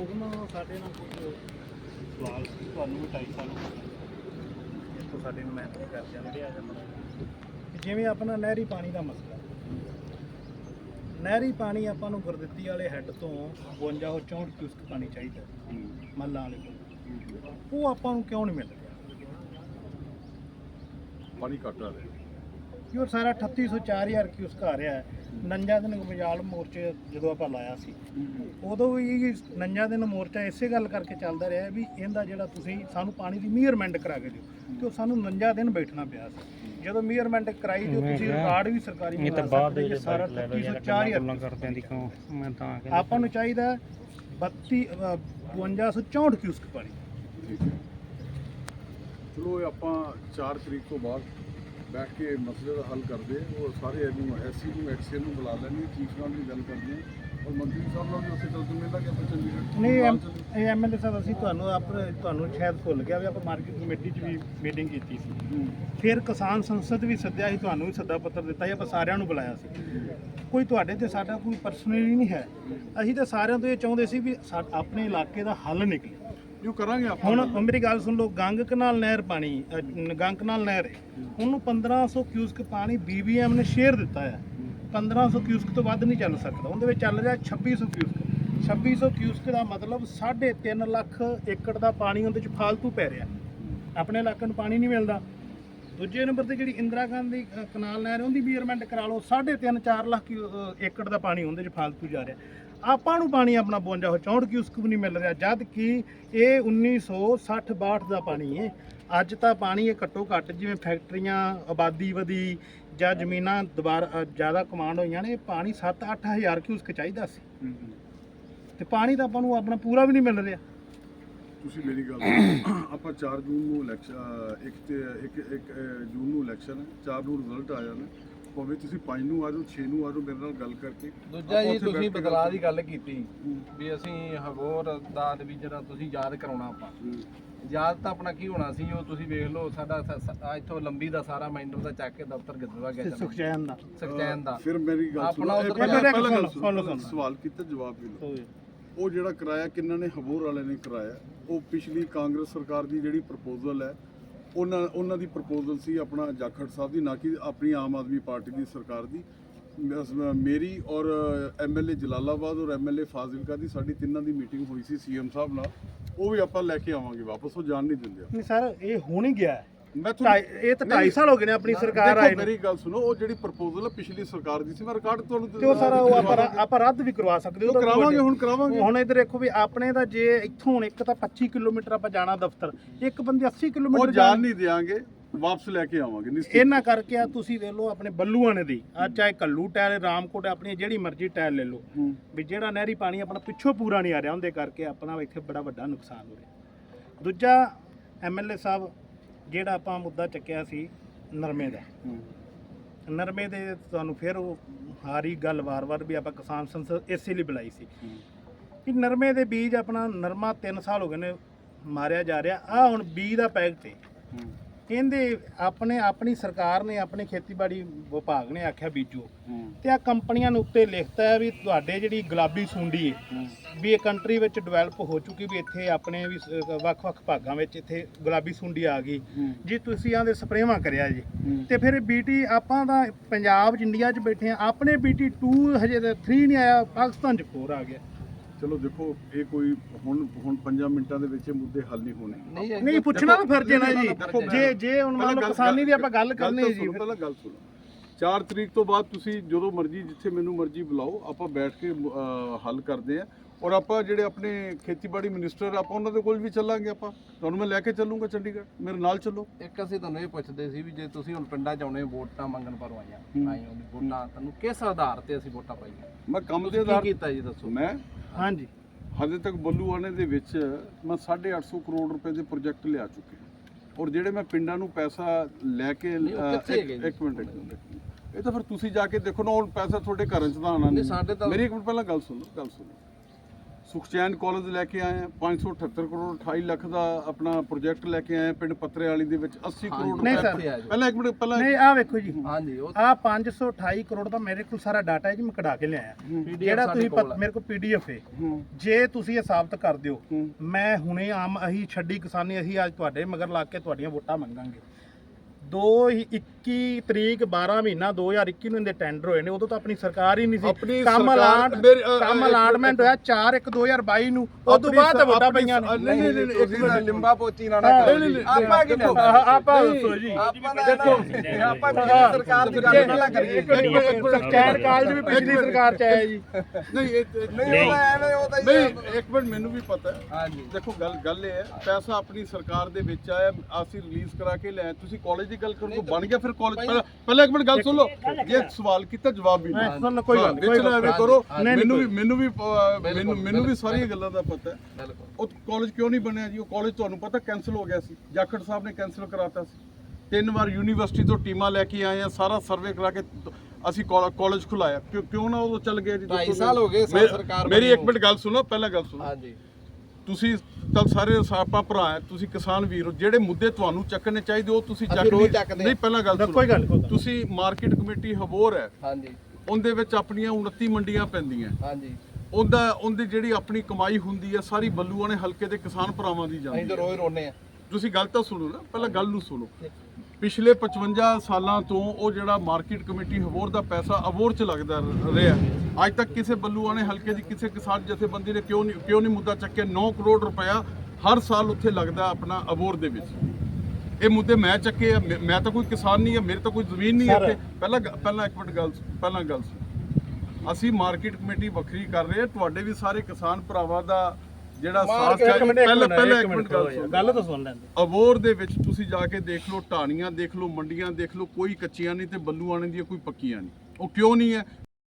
ਉਹਨਾਂ ਸਾਡੇ ਨਾਲ ਕੁਝ ਸਵਾਲ ਸੀ ਤੁਹਾਨੂੰ ਵੀ 2.5 ਸਾਲ ਹੋ ਗਏ ਇੱਥੋਂ ਸਾਡੇ ਨੂੰ ਮਿਹਨਤ ਕਰਦੇ ਜਾਂਦੇ ਆ ਜਾਂਦਾ ਜਿਵੇਂ ਆਪਣਾ ਨਹਿਰੀ ਪਾਣੀ ਦਾ ਮਸਲਾ। ਨਹਿਰੀ ਪਾਣੀ ਆਪਾਂ ਨੂੰ ਗੁਰਦਿੱਤੀ ਵਾਲੇ ਹੈੱਡ ਤੋਂ 52 ਤੋਂ 64 ਕਿਊਸਕ ਪਾਣੀ ਚਾਹੀਦਾ। ਮੱਲਾਂ ਵਾਲੇ ਕੋਲ। ਉਹ ਆਪਾਂ ਨੂੰ ਕਿਉਂ ਨਹੀਂ ਮਿਲ ਰਿਹਾ? ਪਾਣੀ ਘੱਟ ਆ ਰਿਹਾ। ਕਿ ਉਹ ਸਾਰਾ 3800 4000 ਕਿਊਸਕ ਆ ਰਿਹਾ ਹੈ? ਨੰਜਾ ਦਿਨ ਗਜਾਲ ਮੋਰਚੇ ਜਦੋਂ ਆਪਾਂ ਲਾਇਆ ਸੀ। ਉਦੋਂ ਵੀ ਇਹ ਨੰਜਾ ਦਿਨ ਮੋਰਚਾ ਇਸੇ ਗੱਲ ਕਰਕੇ ਚੱਲਦਾ ਰਿਹਾ ਵੀ ਇਹਦਾ ਜਿਹੜਾ ਤੁਸੀਂ ਸਾਨੂੰ ਪਾਣੀ ਦੀ ਮੀਅਰਮੈਂਟ ਕਰਾ ਕੇ ਦਿਓ ਕਿ ਉਹ ਸਾਨੂੰ ਨੰਜਾ ਦਿਨ ਬੈਠਣਾ ਪਿਆ ਸੀ। ਜਦੋਂ ਮੀਅਰਮੈਂਟ ਕਰਾਈ ਤੇ ਤੁਸੀਂ ਰਿਕਾਰਡ ਵੀ ਸਰਕਾਰੀ ਇਹ ਤਾਂ ਬਾਅਦ ਦੇ ਸਾਰਾ ਲੈ ਲਓ ਯਾਰ 3800 ਗੱਲਾਂ 4000 ਗੱਲਾਂ ਕਰਦਿਆਂ ਦੀ ਕਿਉਂ ਮੈਂ ਤਾਂ ਕਹਿੰਦਾ। ਆਪਾਂ ਨੂੰ ਚਾਹੀਦਾ 32 ਅ, 5264 ਕਿਊਸਕ ਪਾਣੀ। ਠੀਕ ਹੈ। ਚਲੋ ਆਪਾਂ 4 ਤਰੀਕ ਤੋਂ ਬਾਅਦ ਬੈਠ ਕੇ ਮਸਲੇ ਦਾ ਹੱਲ ਕਰਦੇ। ਉਹ ਸਾਰੇ ਇਹਨੂੰ ਐਸਸੀ ਨੂੰ ਐਕਸੀਐਨ ਨੂੰ ਬੁਲਾ ਲੈਣਗੇ ਚੀਫ ਨਾਲ ਵੀ ਗੱਲ ਕਰਦੇ ਔਰ ਮੰਤਰੀ ਸਾਹਿਬ ਨਾਲ ਵੀ ਉਸੇ ਗੱਲ ਤੋਂ ਮਿਲਾਂਗੇ ਆਪਾਂ ਚੰਡੀਗੜ੍ਹ ਨਹੀਂ ਚੱਲੇ। ਐਮਐਲਏ ਸਾਹਿਬ ਅਸੀਂ ਤੁਹਾਨੂੰ ਆਪ ਤੁਹਾਨੂੰ ਸ਼ਾਇਦ ਭੁੱਲ ਗਿਆ ਵੀ ਆਪਾਂ ਮਾਰਕੀਟ ਕਮੇਟੀ 'ਚ ਵੀ ਮੀਟਿੰਗ ਕੀਤੀ ਸੀ। ਫਿਰ ਕਿਸਾਨ ਸੰਸਦ ਵੀ ਸੱਦਿਆ ਸੀ ਤੁਹਾਨੂੰ ਵੀ ਸੱਦਾ ਪੱਤਰ ਦਿੱਤਾ ਸੀ ਆਪਾਂ ਸਾਰਿਆਂ ਨੂੰ ਬੁਲਾਇਆ ਸੀ ਕੋਈ ਤੁਹਾਡੇ ਤੇ ਸਾਡਾ ਕੋਈ ਪਰਸਨਲੀ ਨਹੀਂ ਹੈ ਅਸੀਂ ਤਾਂ ਸਾਰਿਆਂ ਤੋਂ ਇਹ ਚਾਹੁੰਦੇ ਸੀ ਵੀ ਆਪਣੇ ਇਲਾਕੇ ਦਾ ਹੱਲ ਨਿਕਲੇ ਜੋ ਕਰਾਂਗੇ ਆਪਾਂ। ਹੁਣ ਮੇਰੀ ਗੱਲ ਸੁਣ ਲਓ ਗੰਗ ਕਨਾਲ ਨਹਿਰ ਪਾਣੀ ਅ, ਗੰਗ ਕਨਾਲ ਨਹਿਰ ਹੈ। ਉਹਨੂੰ 1500 ਕਿਊਸਕ ਪਾਣੀ ਬੀਬੀਐਮ ਨੇ ਸ਼ੇਅਰ ਦਿੱਤਾ ਹੈ। 1500 ਕਿਊਸਕ ਤੋਂ ਵੱਧ ਨਹੀਂ ਚੱਲ ਸਕਦਾ। ਉਹਦੇ ਵਿੱਚ ਚੱਲ ਰਿਹਾ 2600 ਕਿਊਸਕ। 2600 ਕਿਊਸਕ ਦਾ ਮਤਲਬ 3.5 ਲੱਖ ਏਕੜ ਦਾ ਪਾਣੀ ਉਹਦੇ ਚ ਫਾਲਤੂ ਪੈ ਰਿਹਾ। ਆਪਣੇ ਇਲਾਕੇ ਨੂੰ ਪਾਣੀ ਨਹੀਂ ਮਿਲਦਾ। ਦੂਜੇ ਨੰਬਰ ਤੇ ਜਿਹੜੀ ਇੰਦਰਾ ਗਾਂਧੀ ਅ, ਕਨਾਲ ਨਹਿਰ ਉਹਦੀ ਮੀਅਰਮੈਂਟ ਕਰਾ ਲਓ। 3.5 4 ਲੱਖ ਕਿਊ- ਅ, ਏਕੜ ਦਾ ਪਾਣੀ ਉਹਦੇ ਚ ਫਾਲਤੂ ਜਾ ਰਿਹਾ। ਆਪਾਂ ਨੂੰ ਪਾਣੀ ਆਪਣਾ 52 64 ਕਿਊਸਕ ਵੀ ਨਹੀਂ ਮਿਲ ਰਿਹਾ ਜਦ ਕਿ ਇਹ 1960 62 ਦਾ ਪਾਣੀ ਹੈ ਅੱਜ ਤਾਂ ਪਾਣੀ ਇਹ ਘੱਟੋ ਘੱਟ ਜਿਵੇਂ ਫੈਕਟਰੀਆਂ ਆਬਾਦੀ ਵਧੀ ਜਾਂ ਜ਼ਮੀਨਾਂ ਦੁਬਾਰਾ ਜ਼ਿਆਦਾ ਕਮਾਂਡ ਹੋਈਆਂ ਨੇ ਇਹ ਪਾਣੀ 7-8 ਹਜ਼ਾਰ ਕਿਊਸਕ ਚਾਹੀਦਾ ਸੀ। ਤੇ ਪਾਣੀ ਤਾਂ ਆਪਾਂ ਨੂੰ ਆਪਣਾ ਪੂਰਾ ਵੀ ਨਹੀਂ ਮਿਲ ਰਿਹਾ ਤੁਸੀਂ ਮੇਰੀ ਗੱਲ। ਆਪਾਂ 4 ਜੂਨ ਨੂੰ ਇਲੈਕਸ਼ਨ ਇੱਕ ਤੇ ਇੱਕ ਇੱਕ ਜੂਨ ਨੂੰ ਇਲੈਕਸ਼ਨ ਹੈ 4 ਨੂੰ ਰਿਜ਼ਲਟ ਆ ਜਾਣਾ ਭਾਵੇਂ ਤੁਸੀਂ 5 ਨੂੰ ਆ ਜਾਓ 6 ਨੂੰ ਆ ਜਾਓ ਮੇਰੇ ਨਾਲ ਗੱਲ ਕਰਕੇ ਦੂਜਾ ਜੀ ਤੁਸੀਂ ਬਦਲਾਅ ਦੀ ਗੱਲ ਕੀਤੀ ਵੀ ਅਸੀਂ ਹੋਰ ਦਾ ਵੀ ਜਿਹੜਾ ਤੁਸੀਂ ਯਾਦ ਕਰਾਉਣਾ ਆਪਾਂ। ਯਾਦ ਤਾਂ ਆਪਣਾ ਕੀ ਹੋਣਾ ਸੀ ਉਹ ਤੁਸੀਂ ਵੇਖ ਲਓ ਸਾਡਾ ਇੱਥੋਂ ਲੰਬੀ ਦਾ ਸਾਰਾ ਮੈਂਡਰ ਦਾ ਚੱਕ ਕੇ ਦਫ਼ਤਰ ਗਿੱਦਵਾ ਗਿਆ। ਸੁਖਚੈਨ ਦਾ ਸੁਖਚੈਨ ਦਾ ਫਿਰ ਮੇਰੀ ਗੱਲ ਆਪਣਾ ਸੁਣੋ ਪਹਿਲਾਂ। ਸਵਾਲ ਕੀਤਾ ਜਵਾਬ ਵੀ ਲਓ। ਉਹ ਜਿਹੜਾ ਕਿਰਾਇਆ ਕਿੰਨਾਂ ਨੇ ਹਬੂਰ ਵਾਲੇ ਨੇ ਕਿਰਾਇਆ ਉਹ ਪਿਛਲੀ ਕਾਂਗਰਸ ਸਰਕਾਰ ਦੀ ਜਿਹੜੀ ਪ੍ਰਪੋਜ਼ਲ ਹੈ ਉਹਨਾਂ ਉਹਨਾਂ ਦੀ ਪ੍ਰਪੋਜ਼ਲ ਸੀ ਆਪਣਾ ਜਾਖੜ ਸਾਹਿਬ ਦੀ, ਨਾ ਕਿ ਆਪਣੀ ਆਮ ਆਦਮੀ ਪਾਰਟੀ ਦੀ ਸਰਕਾਰ ਦੀ। ਮੇਰੀ ਔਰ ਐਮਐਲਏ ਜਲਾਲਾਬਾਦ ਔਰ ਐਮਐਲਏ ਫਾਜ਼ਿਲਕਾ ਦੀ ਸਾਡੀ ਤਿੰਨਾਂ ਦੀ ਮੀਟਿੰਗ ਹੋਈ ਸੀ ਸੀਐਮ ਸਾਹਿਬ ਨਾਲ। ਉਹ ਵੀ ਆਪਾਂ ਲੈ ਕੇ ਆਵਾਂਗੇ ਵਾਪਸ, ਉਹ ਜਾਣ ਨਹੀਂ ਦਿੰਦੇ। ਨਹੀਂ, ਸਰ, ਇਹ ਹੁਣ ਹੀ ਗਿਆ। ਢਾਈ- ਇਹ ਤਾਂ 2.5 ਸਾਲ ਹੋ ਗਏ ਨੇ ਆਪਣੀ ਸਰਕਾਰ ਆਈ ਦੇਖੋ ਨੂੰ। ਮੇਰੀ ਗੱਲ ਸੁਣੋ ਉਹ ਜਿਹੜੀ ਪ੍ਰਪੋਜ਼ਲ ਹੈ ਪਿਛਲੀ ਸਰਕਾਰ ਦੀ ਸੀ ਮੈਂ ਰਿਕਾਰਡ ਤੁਹਾਨੂੰ ਤੇ ਉਹ ਸਾਰਾ ਉਹ ਆਪਾਂ ਆਪਾਂ ਰੱਦ ਵੀ ਕਰਵਾ ਸਕਦੇ ਉਹ ਤਾਂ ਕਰਾਵਾਂਗੇ ਤੁਹਾਡੇ- ਹੁਣ ਕਰਾਵਾਂਗੇ। ਹੁਣ ਇੱਧਰ ਦੇਖੋ ਵੀ ਆਪਣੇ ਦਾ ਜੇ ਇੱਥੋਂ ਹੁਣ ਇੱਕ ਤਾਂ 25 ਕਿਲੋਮੀਟਰ ਆਪਾਂ ਜਾਣਾ ਦਫ਼ਤਰ ਇੱਕ ਬੰਦੇ 80 ਉਹ ਕਿਲੋਮੀਟਰ ਜਾਣ ਨਹੀਂ ਦੇਾਂਗੇ ਵਾਪਸ ਲੈ ਕੇ ਆਵਾਂਗੇ ਨਿਸ਼ਚਿਤ। ਇਹਨਾਂ ਕਰਕੇ ਆ ਤੁਸੀਂ ਵੇਖ ਲਓ ਆਪਣੇ ਬੱਲੂਆਣੇ ਦੀ ਆ ਚਾਹੇ ਕੱਲੂ ਟਾਇਲ ਰਾਮਕੋਟ ਆਪਣੀ ਜਿਹੜੀ ਮਰਜ਼ੀ ਟਾਇਲ ਲੈ ਲਓ। ਹੂੰ। ਵੀ ਜਿਹੜਾ ਨਹਿਰੀ ਪਾਣੀ ਆਪਣਾ ਪਿੱਛੋਂ ਪੂਰਾ ਨਹੀਂ ਆ ਰਿਹਾ ਉਹਦੇ ਕਰਕੇ ਆਪਣਾ ਇੱਥੇ ਬੜਾ ਵੱਡਾ ਨੁਕਸਾਨ ਹੋ ਰਿਹਾ। ਦੂਜਾ ਐਮਐਲਏ ਸਾਹਿਬ ਜਿਹੜਾ ਆਪਾਂ ਮੁੱਦਾ ਚੱਕਿਆ ਸੀ ਨਰਮੇ ਦਾ। ਨਰਮੇ ਦੇ ਤੁਹਾਨੂੰ ਫਿਰ ਉਹ ਹਾਰੀ ਗੱਲ ਵਾਰ-ਵਾਰ ਵੀ ਆਪਾਂ ਕਿਸਾਨ ਸੰਸਦ ਇਸੇ ਲਈ ਬੁਲਾਈ ਸੀ। ਕਿ ਨਰਮੇ ਦੇ ਬੀਜ ਆਪਣਾ ਨਰਮਾ 3 ਸਾਲ ਹੋ ਗਏ ਨੇ ਮਾਰਿਆ ਜਾ ਰਿਹਾ ਆ ਹੁਣ ਬੀਜ ਦਾ ਪੈਕਟ ਹੈ ਹੂੰ। ਕਹਿੰਦੇ ਆਪਣੇ ਆਪਣੀ ਸਰਕਾਰ ਨੇ ਆਪਣੇ ਖੇਤੀਬਾੜੀ ਵਿਭਾਗ ਨੇ ਆਖਿਆ ਬੀਜੋ। ਤੇ ਆ ਕੰਪਨੀਆਂ ਨੂੰ ਉੱਤੇ ਲਿਖਤਾ ਹੈ ਵੀ ਤੁਹਾਡੇ ਜਿਹੜੀ ਗੁਲਾਬੀ ਸੁੰਡੀ ਹੈ ਵੀ ਇਹ ਕੰਟਰੀ ਵਿੱਚ ਡਿਵੈਲਪ ਹੋ ਚੁੱਕੀ ਵੀ ਇੱਥੇ ਆਪਣੇ ਵੀ ਵੱਖ-ਵੱਖ ਭਾਗਾਂ ਵਿੱਚ ਇੱਥੇ ਗੁਲਾਬੀ ਸੁੰਡੀ ਆ ਗਈ। ਜੀ ਤੁਸੀਂ ਆਂਦੇ ਸਪਰੇਵਾਂ ਕਰਿਆ ਜੀ। ਤੇ ਫਿਰ ਬੀਟੀ ਆਪਾਂ ਤਾਂ ਪੰਜਾਬ 'ਚ ਇੰਡੀਆ 'ਚ ਬੈਠੇ ਆ ਆਪਣੇ ਬੀਟੀ 2 ਹਜੇ 3 ਨਹੀਂ ਆਇਆ ਪਾਕਿਸਤਾਨ 'ਚ 4 ਆ ਗਿਆ ਚਲੋ ਦੇਖੋ ਇਹ ਕੋਈ ਹੁਣ ਹੁਣ 5 ਮਿੰਟਾਂ ਦੇ ਵਿੱਚ ਇਹ ਮੁੱਦੇ ਹੱਲ ਨਹੀਂ ਹੋਣੇ। ਨਹੀਂ ਨਹੀਂ ਪੁੱਛਣਾ ਤਾਂ ਫਰਜ਼ ਹੈ ਨਾ ਜੀ। ਜੇ ਜੇ ਹੁਣ ਮੰਨ ਲਓ ਕਿਸਾਨੀ ਦੀ ਆਪਾਂ ਗੱਲ ਕਰਨੀ ਹੈ ਜੀ ਪਹਿਲਾਂ ਗੱਲ ਸੁਣੋ। 4 ਤਰੀਕ ਤੋਂ ਬਾਅਦ ਤੁਸੀਂ ਜਦੋਂ ਮਰਜ਼ੀ ਜਿੱਥੇ ਮੈਨੂੰ ਮਰਜ਼ੀ ਬੁਲਾਓ ਆਪਾਂ ਬੈਠ ਕੇ ਹੱਲ ਕਰਦੇ ਆ ਔਰ ਆਪਾਂ ਜਿਹੜੇ ਆਪਣੇ ਖੇਤੀਬਾੜੀ ਮਿਨਿਸਟਰ ਆਪਾਂ ਉਹਨਾਂ ਦੇ ਕੋਲ ਵੀ ਚੱਲਾਂਗੇ ਆਪਾਂ। ਤੁਹਾਨੂੰ ਮੈਂ ਲੈ ਕੇ ਚੱਲੂੰਗਾ ਚੰਡੀਗੜ੍ਹ ਮੇਰੇ ਨਾਲ ਚੱਲੋ। ਇੱਕ ਅਸੀਂ ਤੁਹਾਨੂੰ ਇਹ ਪੁੱਛਦੇ ਸੀ ਵੀ ਜੇ ਤੁਸੀਂ ਹੁਣ ਪਿੰਡਾਂ 'ਚ ਆਉਣੇ ਵੋਟਾਂ ਮੰਗਣ ਪਰ ਆਈਆਂ ਹੂੰ। ਆਈ ਉਹਦੀ ਵੋਟਾਂ ਤੁਹਾਨੂੰ ਕਿਸ ਆਧਾਰ ਤੇ ਅਸੀਂ ਵੋਟਾਂ ਪਾਈਆਂ? ਮੈਂ ਕੰਮ ਦੇ ਤੁਸੀਂ ਕੀ ਆਧਾਰ ਕੀਤਾ ਜੀ ਦੱਸੋ। ਮੈਂ ਹਾਂਜੀ। ਹਜੇ ਤੱਕ ਬੱਲੂਆਣੇ ਦੇ ਵਿੱਚ ਮੈਂ 850 ਕਰੋੜ ਰੁਪਏ ਦੇ ਪ੍ਰੋਜੈਕਟ ਲਿਆ ਚੁੱਕੇ ਔਰ ਜਿਹੜੇ ਮੈਂ ਪਿੰਡਾਂ ਨੂੰ ਪੈਸਾ ਲੈ ਕੇ ਉਹ ਇੱਕ- ਮਿੰਟ ਇਹ ਤਾਂ ਫਿਰ ਤੁਸੀਂ ਜਾ ਕੇ ਦੇਖੋ ਨਾ ਹੁਣ ਪੈਸਾ ਤੁਹਾਡੇ ਘਰਾਂ 'ਚ ਤਾਂ ਆਣਾ ਨਹੀਂ, ਮੇਰੀ ਇੱਕ ਮਿੰਟ ਪਹਿਲਾਂ ਗੱਲ ਸੁਣੋ ਗੱਲ ਸੁਣੋ। ਸੁਖਚੈਨ ਕਾਲਜ ਲੈ ਕੇ ਆਏ ਆ 578 ਕਰੋੜ 28 ਲੱਖ ਦਾ ਆਪਣਾ ਪ੍ਰੋਜੈਕਟ ਲੈ ਕੇ ਆਏ ਆ ਪਿੰਡ ਪੱਤਰੇ ਵਾਲੀ ਦੇ ਵਿੱਚ 80 ਕਰੋੜ ਨਹੀਂ ਸਰ। ਪਹਿਲਾਂ ਇੱਕ ਮਿੰਟ ਪਹਿਲਾਂ ਨਹੀਂ ਆ ਵੇਖੋ ਜੀ। ਹਾਂਜੀ ਉਹ ਆ 528 ਕਰੋੜ ਦਾ ਮੇਰੇ ਕੋਲ ਸਾਰਾ ਡਾਟਾ ਹੈ ਜੀ ਮੈਂ ਕਢਾ ਕੇ ਲਿਆਇਆ ਜਿਹੜਾ ਤੁਸੀਂ। ਮੇਰੇ ਕੋਲ ਪੀਡੀਐਫ ਹੈ। ਜੇ ਤੁਸੀਂ ਇਹ ਸਾਬਤ ਕਰ ਦਿਓ ਮੈਂ ਹੁਣੇ ਆਮ ਅਹੀ ਛੱਡੀ ਕਿਸਾਨੀ ਅਸੀਂ ਅੱਜ ਤੁਹਾਡੇ ਮਗਰ ਲੱਗ ਕੇ ਤੁਹਾਡੀਆਂ ਵੋਟਾਂ ਮੰਗਾਂਗੇ। 2 21 ਤਰੀਕ 12 ਮਹੀਨਾ 2021 ਨੂੰ ਇਹਦੇ ਟੈਂਡਰ ਹੋਏ ਨੇ। ਉਦੋਂ ਤਾਂ ਆਪਣੀ ਸਰਕਾਰ ਹੀ ਨਹੀਂ ਆਪਣੀ ਸੀ ਕੰਮ ਅਲਾਟ ਕੰਮ ਅਲਾਟਮੈਂਟ ਹੋਇਆ 4 1 2022 ਨੂੰ। ਉਸ ਤੋਂ ਬਾਅਦ ਤਾਂ ਵੋਟਾਂ ਪਈਆਂ ਨੇ। ਨਹੀਂ ਨਹੀਂ ਨਹੀਂ ਇੱਕ ਲਿੰਬਾ ਪੋਚੀ ਨਾ ਨਾ ਆਪਾਂ ਕੀ? ਆਪਾਂ ਦੱਸੋ ਜੀ। ਆਪਾਂ ਪਿਛਲੀ ਸਰਕਾਰ ਦੀ ਗੱਲ ਨਾ ਕਰੀਏ। ਸਕੈਨ ਕਾਲਜ ਵੀ ਪਿਛਲੀ ਸਰਕਾਰ ਚ ਆਇਆ ਜੀ। ਨਹੀਂ ਨਹੀਂ ਉਹ ਐਵੇਂ ਉਹ ਤਾਂ ਨਹੀਂ ਇੱਕ ਮਿੰਟ ਮੈਨੂੰ ਵੀ ਪਤਾ ਹੈ। ਦੇਖੋ ਗੱਲ ਗੱਲ ਇਹ ਹੈ ਪੈਸਾ ਆਪਣੀ ਸਰਕਾਰ ਦੇ ਵਿੱਚ ਆਇਆ ਅਸੀਂ ਰਿਲੀਜ਼ ਕਰਾ ਕੇ ਲਿਆਏ। ਤੁਸੀਂ ਕਾਲਜ ਦੀ ਗੱਲ ਕਰੋ ਬਣ ਗਿਆ ਫਿਰ ਕਾਲਜ ਪਹਿਲਾਂ ਇੱਕ ਮਿੰਟ ਗੱਲ ਸੁਣ ਲਓ। ਜੇ ਸਵਾਲ ਕੀਤਾ ਜਵਾਬ ਵੀ। ਸੁਣ ਕੋਈ ਗੱਲ ਵਿੱਚ ਨਾ ਐਵੇਂ। ਕਰੋ। ਮੈਨੂੰ ਵੀ ਮੈਨੂੰ ਵੀ ਅਹ, ਬਿਲਕੁਲ, ਮੈਨੂੰ ਮੈਨੂੰ ਵੀ ਸਾਰੀਆਂ ਗੱਲਾਂ ਦਾ ਪਤਾ ਹੈ। ਉਹ ਕਾਲਜ ਕਿਉਂ ਨਹੀਂ ਬਣਿਆ ਜੀ? ਉਹ ਕਾਲਜ ਤੁਹਾਨੂੰ ਪਤਾ ਕੈਨਸਲ ਹੋ ਗਿਆ ਸੀ। ਜਾਖੜ ਸਾਹਿਬ ਨੇ ਕੈਨਸਲ ਕਰਾਤਾ ਸੀ। ਤਿੰਨ ਵਾਰ ਯੂਨੀਵਰਸਿਟੀ ਤੋਂ ਟੀਮਾਂ ਲੈ ਕੇ ਆਏ ਆ ਸਾਰਾ ਸਰਵੇ ਕਰਾ ਕੇ ਅਸੀਂ ਕਾਲਜ ਖੁਲਾਇਆ। ਕਿਉਂ ਨਾ ਉਹ ਚੱਲ ਗਏ ਜੀ? ਢਾਈ ਦੱਸੋ ਸਾਲ ਹੋ ਗਏ ਸਰਕਾਰ ਮੇਰੀ ਇੱਕ ਮਿੰਟ ਗੱਲ ਸੁਣੋ ਪਹਿਲਾਂ ਗੱਲ ਸੁਣੋ ਹਾਂਜੀ। ਤੁਸੀਂ ਤਾਂ ਸਾਰੇ ਆਪਾਂ ਭਰਾ ਹੈ ਤੁਸੀਂ ਕਿਸਾਨ ਵੀਰ ਹੋ ਜਿਹੜੇ ਮੁੱਦੇ ਤੁਹਾਨੂੰ ਚੱਕਣੇ ਚਾਹੀਦੇ ਉਹ ਤੁਸੀਂ ਚੱਕ ਨਹੀਂ- ਪਹਿਲਾਂ ਗੱਲ ਸੁਣੋ। ਤੁਸੀਂ ਮਾਰਕੀਟ ਕਮੇਟੀ ਹਬੋਰ ਹੈ। ਹਾਂਜੀ। ਉਹਦੇ ਵਿੱਚ ਆਪਣੀਆਂ 29 ਮੰਡੀਆਂ ਪੈਂਦੀਆਂ। ਹਾਂਜੀ। ਉਹਦਾ ਉਹਦੀ ਜਿਹੜੀ ਆਪਣੀ ਕਮਾਈ ਹੁੰਦੀ ਹੈ ਸਾਰੀ ਬੱਲੂਆਣੇ ਹਲਕੇ ਦੇ ਕਿਸਾਨ ਭਰਾਵਾਂ ਦੀ ਅਸੀਂ ਜਾਂਦੀ ਤਾਂ ਹੈ। ਰੋਜ਼ ਰੋਨੇ ਆ। ਤੁਸੀਂ ਗੱਲ ਤਾਂ ਸੁਣੋ ਨਾ ਪਹਿਲਾਂ ਗੱਲ ਨੂੰ ਸੁਣੋ। ਪਿਛਲੇ 55 ਸਾਲਾਂ ਤੋਂ ਉਹ ਜਿਹੜਾ ਮਾਰਕੀਟ ਕਮੇਟੀ ਹਬੋਰ ਦਾ ਪੈਸਾ ਅਬੋਰ ਚ ਲੱਗਦਾ ਰਿਹਾ ਅੱਜ ਤੱਕ ਕਿਸੇ ਬੱਲੂਆਣੇ ਹਲਕੇ ਦੀ ਕਿਸੇ ਕਿਸਾਨ ਜਥੇਬੰਦੀ ਨੇ ਕਿਉਂ ਨਹੀਂ ਕਿਉਂ ਨਹੀਂ ਮੁੱਦਾ ਚੱਕਿਆ? 9 ਕਰੋੜ ਰੁਪਇਆ ਹਰ ਸਾਲ ਉੱਥੇ ਲੱਗਦਾ ਆਪਣਾ ਅਬੋਰ ਦੇ ਵਿੱਚ। ਇਹ ਮੁੱਦੇ ਮੈਂ ਚੱਕੇ ਆ ਮੈਂ ਤਾਂ ਕੋਈ ਕਿਸਾਨ ਨਹੀਂ ਆ ਮੇਰੇ ਤਾਂ ਕੋਈ ਜ਼ਮੀਨ ਨਹੀਂ ਹੈ ਇੱਥੇ। ਪਹਿਲਾਂ ਪਹਿਲਾਂ ਇੱਕ ਮਿੰਟ ਗੱਲ ਪਹਿਲਾਂ ਗੱਲ। ਅਸੀਂ ਮਾਰਕੀਟ ਕਮੇਟੀ ਵੱਖਰੀ ਕਰ ਰਹੇ ਹਾਂ ਤੁਹਾਡੇ ਵੀ ਸਾਰੇ ਕਿਸਾਨ ਭਰਾਵਾਂ ਦਾ ਜਿਹੜਾ ਇੱਕ ਪਹਿਲਾਂ ਪਹਿਲਾਂ ਇੱਕ ਮਿੰਟ ਗੱਲ ਸੁਣ। ਗੱਲ ਤਾਂ ਸੁਣ ਲੈਂਦੇ ਅਬੋਰ ਦੇ ਵਿੱਚ ਤੁਸੀਂ ਜਾ ਕੇ ਦੇਖ ਲਓ ਢਾਣੀਆਂ ਦੇਖ ਲਓ ਮੰਡੀਆਂ ਦੇਖ ਲਓ ਕੋਈ ਕੱਚੀਆਂ ਨਹੀਂ ਤੇ ਬੱਲੂਆਣੇ ਦੀਆਂ ਕੋਈ ਪੱਕੀਆਂ ਨਹੀਂ। ਉਹ ਕਿਉਂ ਨਹੀਂ ਹੈ?